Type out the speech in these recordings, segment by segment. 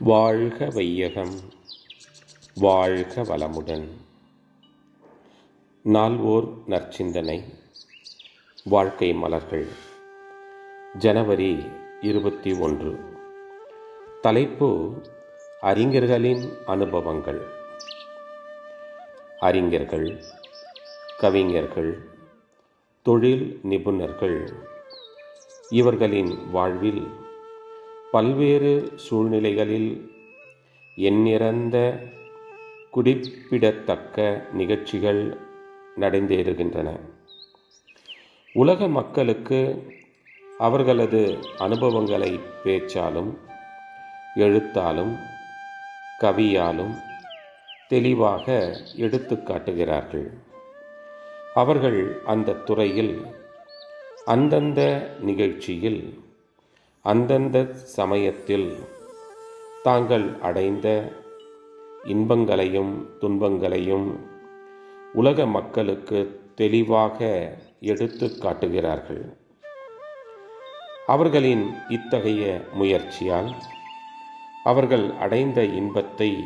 வாழ்க வையகம் வாழ்க வளமுடன். நால்வோர் நற்சிந்தனை வாழ்க்கை மலர்கள். ஜனவரி இருபத்தி ஒன்று. தலைப்பு அறிஞர்களின் அனுபவங்கள். அறிஞர்கள் கவிஞர்கள் தொழில் நிபுணர்கள். இவர்களின் வாழ்வில் பல்வேறு சூழ்நிலைகளில் எண்ணிறந்த குறிப்பிடத்தக்க நிகழ்ச்சிகள் நடந்தேறுகின்றன. உலக மக்களுக்கு அவர்களது அனுபவங்களை பேச்சாலும் எழுத்தாலும் கவியாலும் தெளிவாக எடுத்து காட்டுகிறார்கள். அவர்கள் அந்த துறையில் அந்தந்த நிகழ்ச்சியில் அந்தந்த சமயத்தில் தாங்கள் அடைந்த இன்பங்களையும் துன்பங்களையும் உலக மக்களுக்கு தெளிவாக எடுத்து காட்டுகிறார்கள். அவர்களின் இத்தகைய முயற்சியால் அவர்கள் அடைந்த இன்பத்தை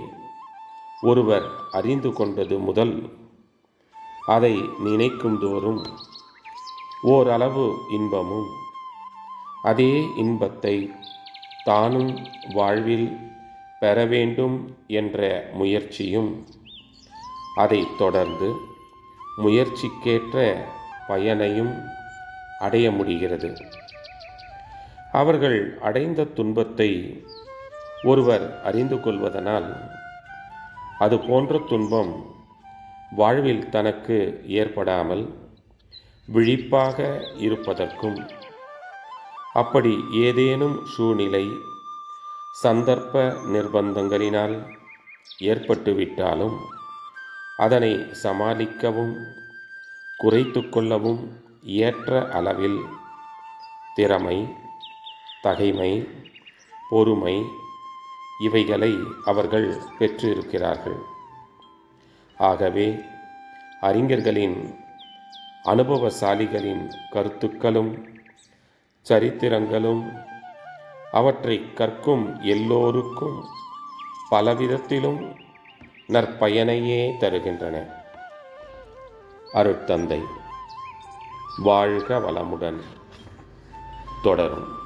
ஒருவர் அறிந்து கொண்டது முதல் அதை நினைக்கும் தோறும் ஓரளவு இன்பமும் அதே இன்பத்தை தானும் வாழ்வில் பெற வேண்டும் என்ற முயற்சியும் அதை தொடர்ந்து முயற்சிக்கேற்ற பயனையும் அடைய முடிகிறது. அவர்கள் அடைந்த துன்பத்தை ஒருவர் அறிந்து கொள்வதனால் அது போன்ற துன்பம் வாழ்வில் தனக்கு ஏற்படாமல் விழிப்பாக இருப்பதற்கும் அப்படி ஏதேனும் சூழ்நிலை சந்தர்ப்ப நிர்பந்தங்களினால் ஏற்பட்டுவிட்டாலும் அதனை சமாளிக்கவும் குறைத்து கொள்ளவும் ஏற்ற அளவில் திறமை தகைமை பொறுமை இவைகளை அவர்கள் பெற்றிருக்கிறார்கள். ஆகவே அறிஞர்களின் அனுபவசாலிகளின் கருத்துக்களும் சரித்திரங்களும் அவற்றை கற்கும் எல்லோருக்கும் பலவிதத்திலும் நற்பயனையே தருகின்றன. அருட்தந்தை வாழ்க வளமுடன். தொடரும்.